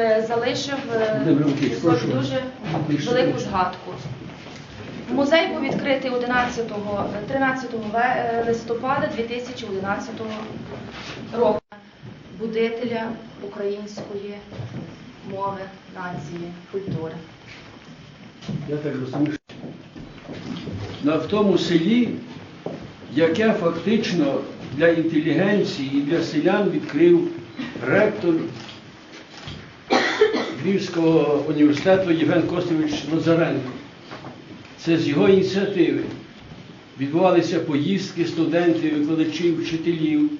е, залишив е, дуже велику згадку. Музей був відкритий 11 13 е, листопада 2011 року. Будителя української мови, нації, культури. Я так розумію. На в тому селі, яке фактично для інтелігенції і для селян відкрив ректор Львівського університету Євген Костович Лазаренко. Це з його ініціативи. Відбувалися поїздки студентів, викладачів, вчителів,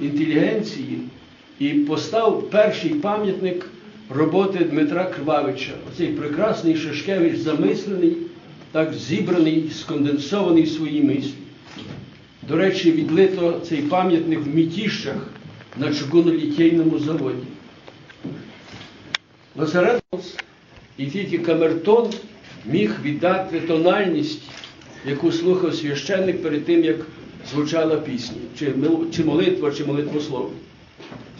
інтелігенції і постав перший пам'ятник роботи Дмитра Кривавича. Оцей прекрасний Шашкевич замислений, так зібраний, сконденсований в своїй мислі. До речі, відлито цей пам'ятник в мітіщах на чугунолітейному заводі. Лазаренкос і тільки камертон міг віддати тональність, яку слухав священник перед тим, як звучала пісня, чи, молитва, чи молитвослов.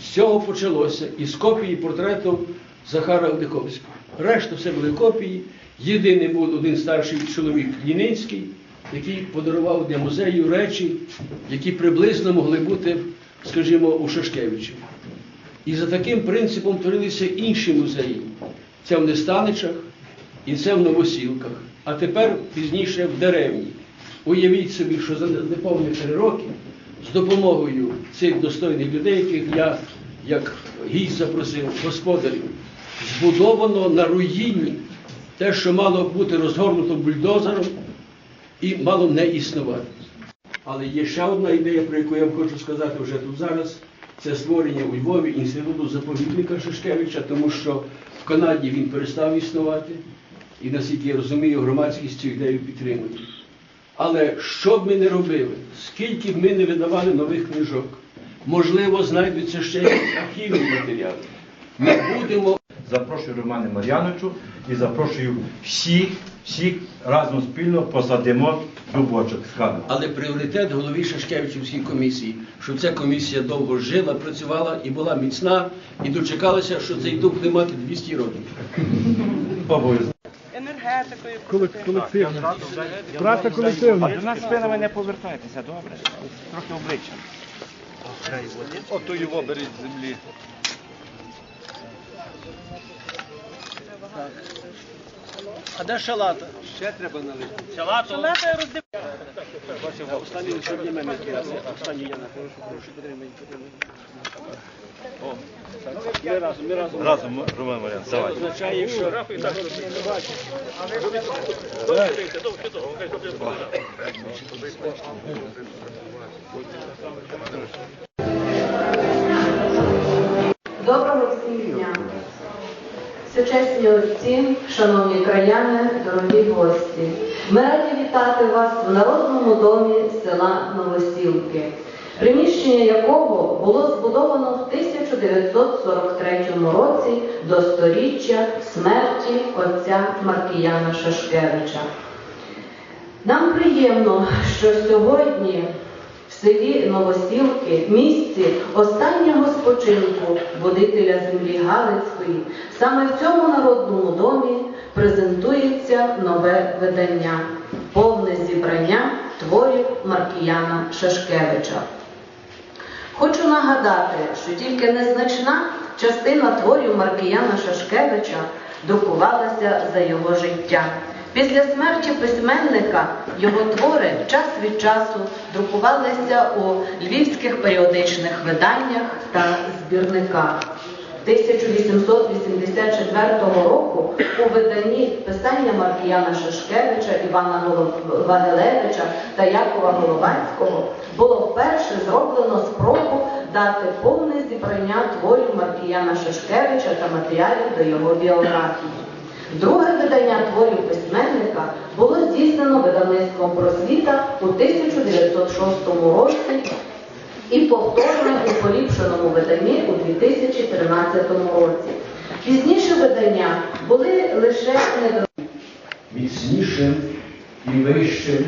З цього почалося із копії портрету Захара Алдиковського. Решта все були копії. Єдиний був один старший чоловік Ліницький, який подарував для музею речі, які приблизно могли бути, скажімо, у Шашкевича. І за таким принципом творилися інші музеї. Це в Нестаничах і це в Новосілках. А тепер пізніше в Деревні. Уявіть собі, що за неповні три роки з допомогою цих достойних людей, яких я як гість запросив господарів, збудовано на руїні те, що мало бути розгорнуто бульдозером і мало не існувати. Але є ще одна ідея, про яку я вам хочу сказати вже тут зараз. Це створення у Львові інституту заповідника Шишкевича, тому що в Канаді він перестав існувати, і наскільки я розумію, громадськість цю ідею підтримує. Але що б ми не робили, скільки б ми не видавали нових книжок, можливо, знайдуться ще якісь архівні матеріали. Ми будемо Запрошую Романа Мар'яновичу і запрошую всіх, всіх разом спільно посадимо дубочок з хати. Але пріоритет голові Шашкевичівській комісії, щоб ця комісія довго жила, працювала і була міцна, і дочекалася, що цей дуб буде мати 200 років. Обов'язково. енергетикою. колективна. Праця колективна. До нас спинами не повертайтеся, добре? Трохи обличчям. Ото його беріть з землі. А де шалата? Ще треба налити. Салата роздив... Останній сьогодні мене Останній я прошу, прошу, підтримай, підтримай. О, так. Ми разом, ми разом. Разом, Роман Мар'ян, давай. означає, що Доброго всім дня! Всечесні отці, шановні краяни, дорогі гості, ми раді вітати вас в народному домі села Новосілки, приміщення якого було збудовано в 1943 році до сторіччя смерті отця Маркіяна Шашкевича. Нам приємно, що сьогодні в селі Новосілки, місці останнього спочинку водителя землі Галицької, саме в цьому народному домі презентується нове видання, повне зібрання творів Маркіяна Шашкевича. Хочу нагадати, що тільки незначна частина творів Маркіяна Шашкевича друкувалася за його життя. Після смерті письменника його твори час від часу друкувалися у львівських періодичних виданнях та збірниках. 1884 року у виданні писання Маркіяна Шашкевича, Івана Вагилевича та Якова Головацького було вперше зроблено спробу дати повне зібрання творів Маркіяна Шашкевича та матеріалів до його біографії. Друге видання творів письменника було здійснено видавництвом просвіта у 1906 році і повторно у поліпшеному виданні у 2013 році. Пізніше видання були лише міцнішим і вищим,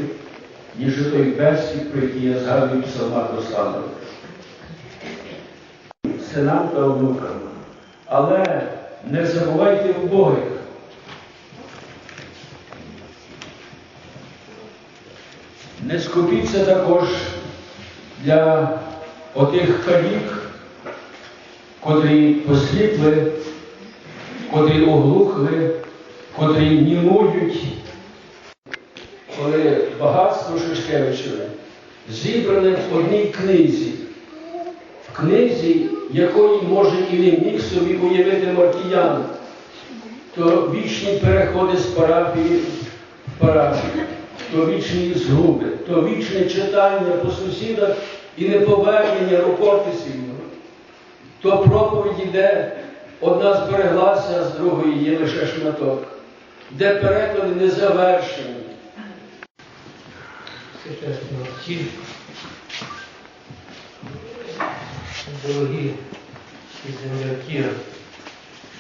ніж той персик, про який я згадую псалма Достану. Синам та онукам. Але не забувайте убогих. Не скупіться також для отих калік, котрі посліпли, котрі оглухли, котрі німують, коли багатство Шишкевичеве зібране в одній книзі, в книзі, якої може і не міг собі уявити Мартіян, то вічні переходи з парафії в парафію, то вічні згуби, то вічне читання по сусідах і неповернення рукописів. То проповідь іде, одна збереглася, а з другої є лише шматок, де переклади не завершені. Дорогі і земляки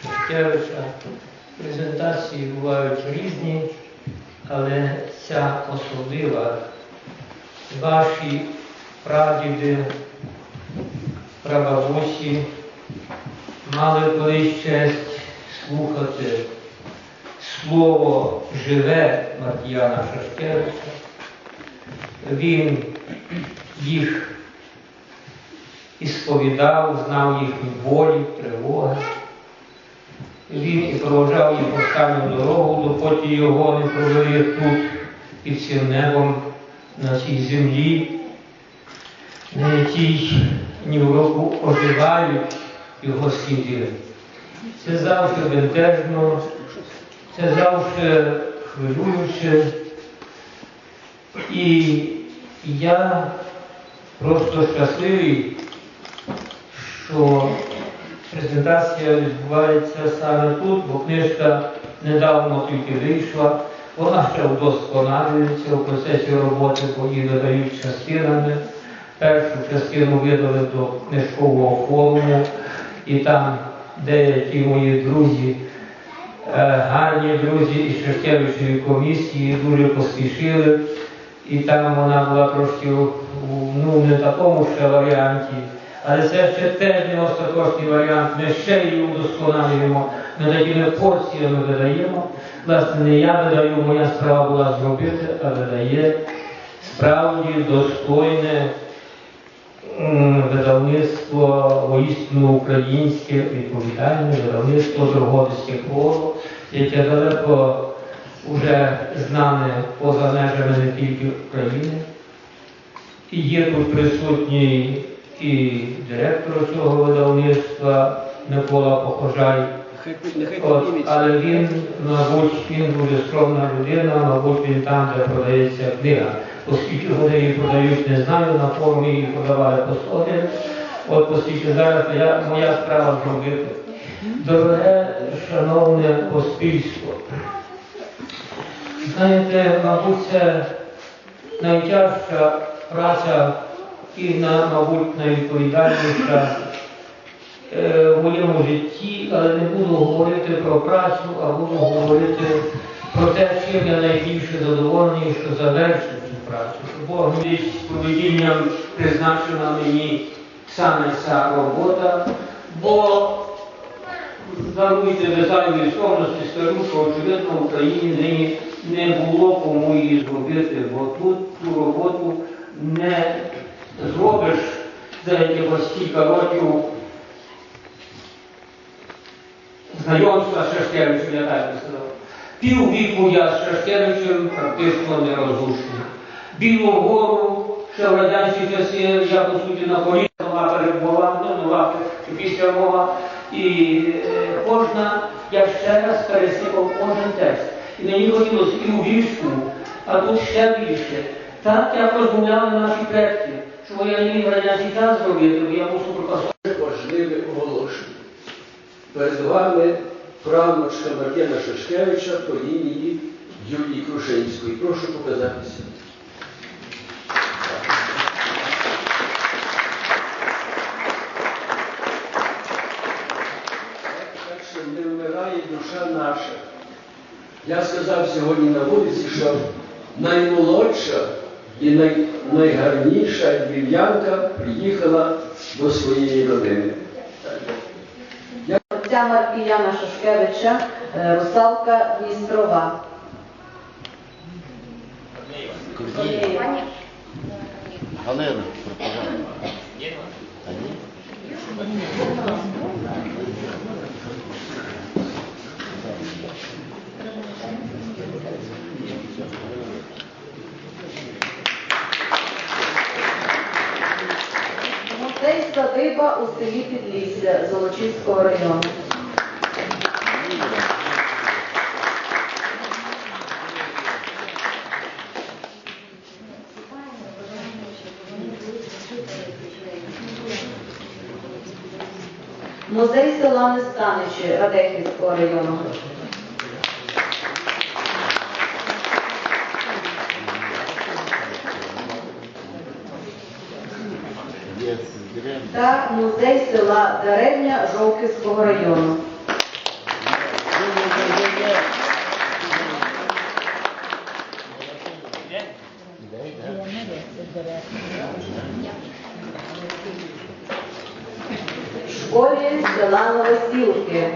Шевчевича, презентації бувають різні, але ця особлива. Ваші прадіди, прабабусі мали колись честь слухати слово живе Маркіяна Шашкевича. Він їх і сповідав, знав їхні болі, тривоги. Він і проводжав їх останню дорогу, допоки його не провели тут під цим небом на цій землі, на якій ні в року оживають його сліди. Це завжди бентежно, це завжди хвилююче. І я просто щасливий, що презентація відбувається саме тут, бо книжка недавно тільки вийшла, вона ще вдосконалюється у процесі роботи, бо її видають частинами. Першу частину видали до книжкового форуму, і там деякі мої друзі Е, гарні друзі із Шевчевичої комісії дуже поспішили, і там вона була трошки ну, не такому ще варіанті. Але це ще теж не остаточний варіант. Ми ще її удосконалюємо, ми такими порціями видаємо. Власне, не я видаю, моя справа була зробити, а видає справді достойне видавництво воістину українське, відповідальне видавництво Дрогодицьке коло, яке далеко вже знане поза межами не тільки України. І є тут присутній і директор цього видавництва Микола Похожай. От, але він, мабуть, він дуже скромна людина, мабуть, він там, де продається книга. Оскільки вони її продають, не знаю, на форумі її подавали по 100. От оскільки зараз я, моя справа зробити. Дороге, шановне поспільство, знаєте, мабуть, це найтяжча праця і, на, мабуть, найвідповідальніша е, в моєму житті, але не буду говорити про працю, а буду говорити про те, чим я найбільше задоволений, що завершив цю працю. Бог десь проведінням призначена мені саме ця робота, бо даруйте дизайну скромності, скажу, що очевидно в Україні нині не було кому її зробити, бо тут цю роботу не зробиш за якихось кілька років знайомства з Шашкевичем, я так би сказав. Піввіку я з Шашкевичем практично не розлучений. Білу гору, ще в радянські часи, я по суті на коліна була перебувала, ну, була після мова. І е, кожна, я ще раз пересипав кожен текст. І мені хотілося і у віршку, а тут ще більше. Так як розмовляли наші предки, що я не міг радянський час зробити, я мушу пропасувати. важливе оголошення. Перед вами правнучка Мар'яна Шашкевича по лінії Юлії Крушенської. Прошу показатися. Не вмирає душа наша. Я сказав сьогодні на вулиці, що наймолодша і най, найгарніша львів'янка приїхала до своєї родини. Ця отця Маркіяна Шашкевича, е, Русалка Дністрова. Галина, пропаганда. Музей садиба у селі Підлісся Золочівського району. Музей села Нестаничі Радехівського району. Є з дерев. Та музей села Даревня Жовківського району. Школі села Новосілки.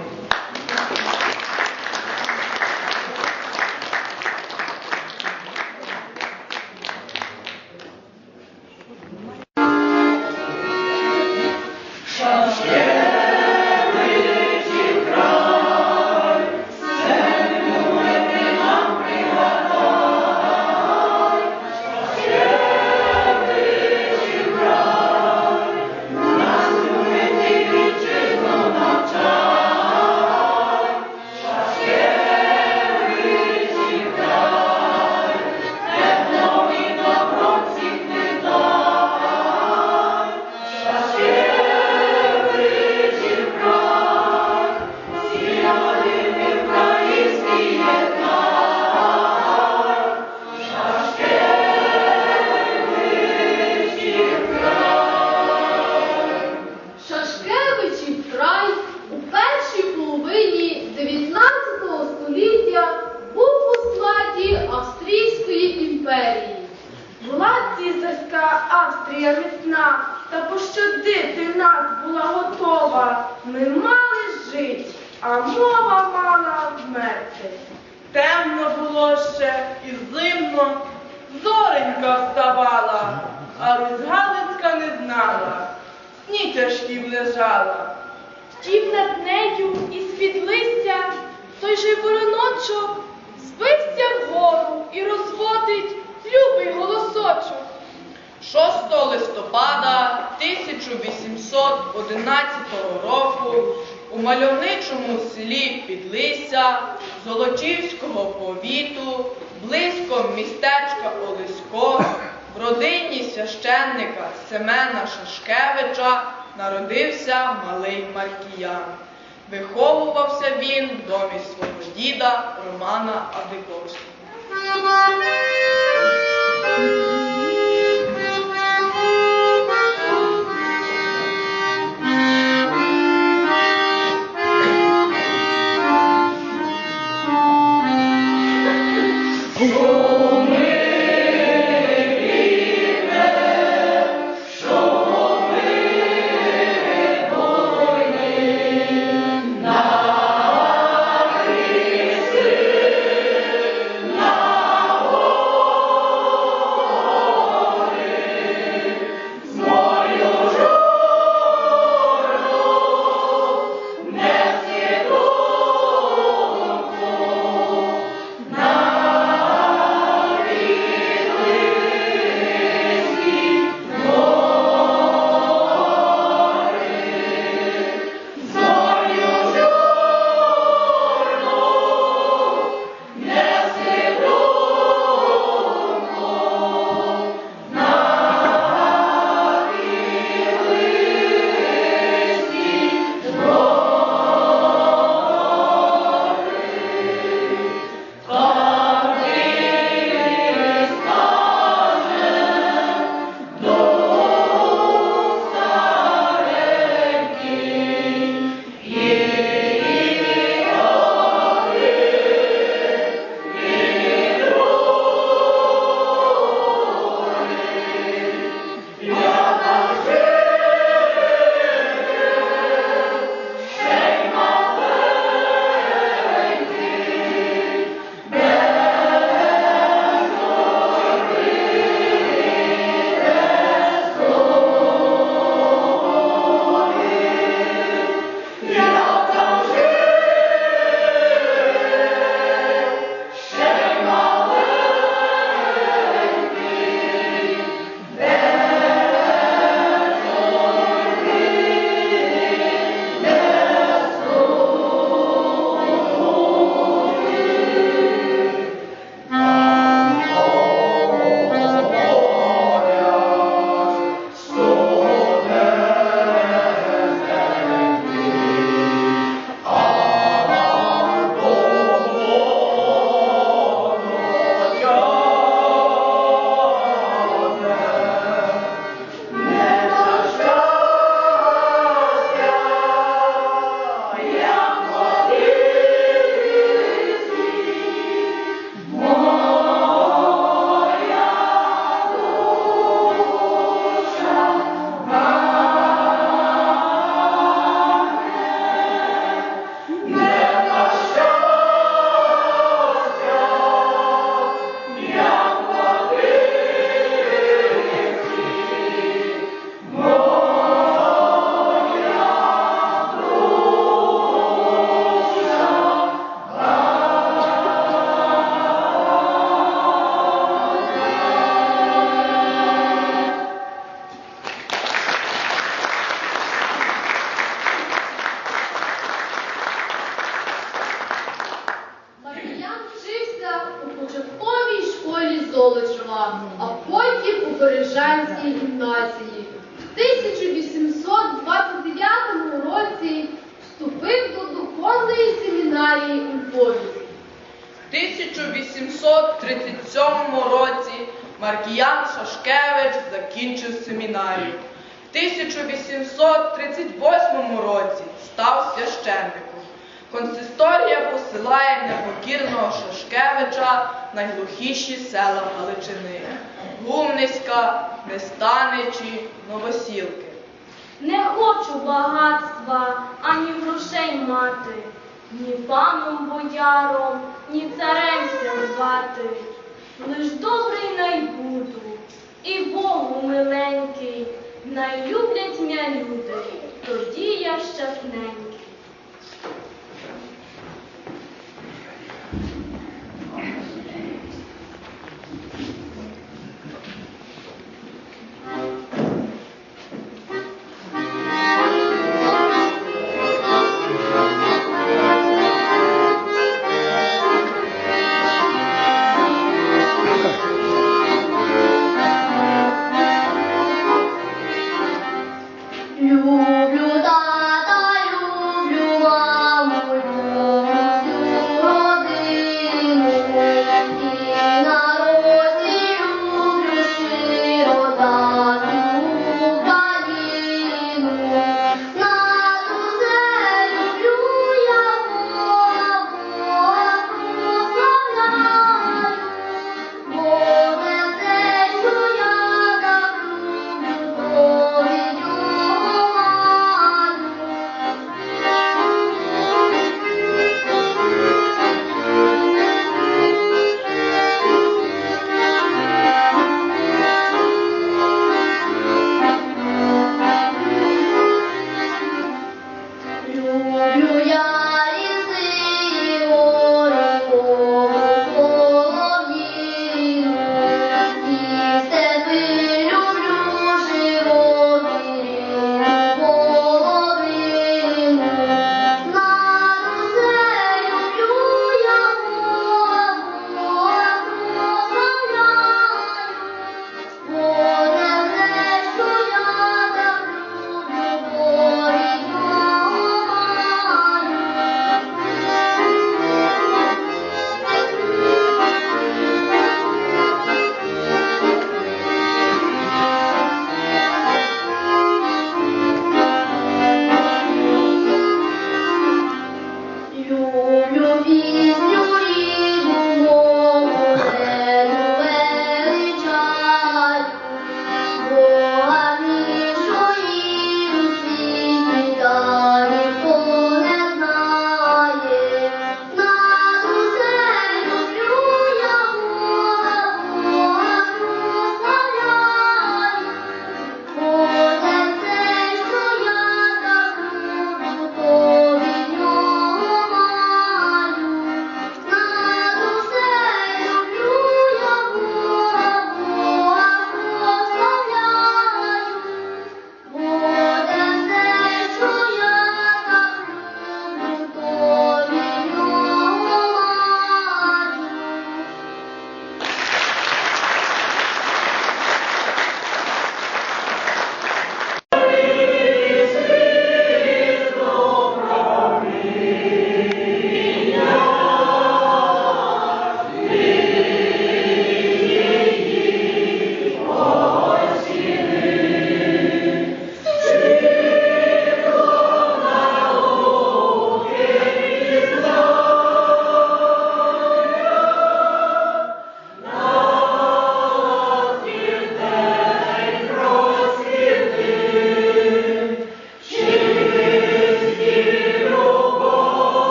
Мала вмерти. Темно було ще і зимно, зоренька вставала, а Русь не знала, сні тяжків лежала. Втім над нею із під листя той же вороночок збився вгору і розводить любий голосочок. 6 листопада 1811 року у мальовничому селі Підлися Золочівського повіту, близько містечка Олесько, в родині священника Семена Шашкевича народився малий Маркіян. Виховувався він в домі свого діда Романа Адиковського. Oh, 1837 році Маркіян Шашкевич закінчив семінарію. В 1838 році став священником. Консисторія посилає непокірного Шашкевича найглухіші села Галичини Гумниська, Нестаничі, Новосілки. Не хочу багатства, ані грошей мати, ні паном бояром, ні царем звати. Лиш добрий найбуду, і Богу миленький, найлюблять м'я люди, тоді я щасненький.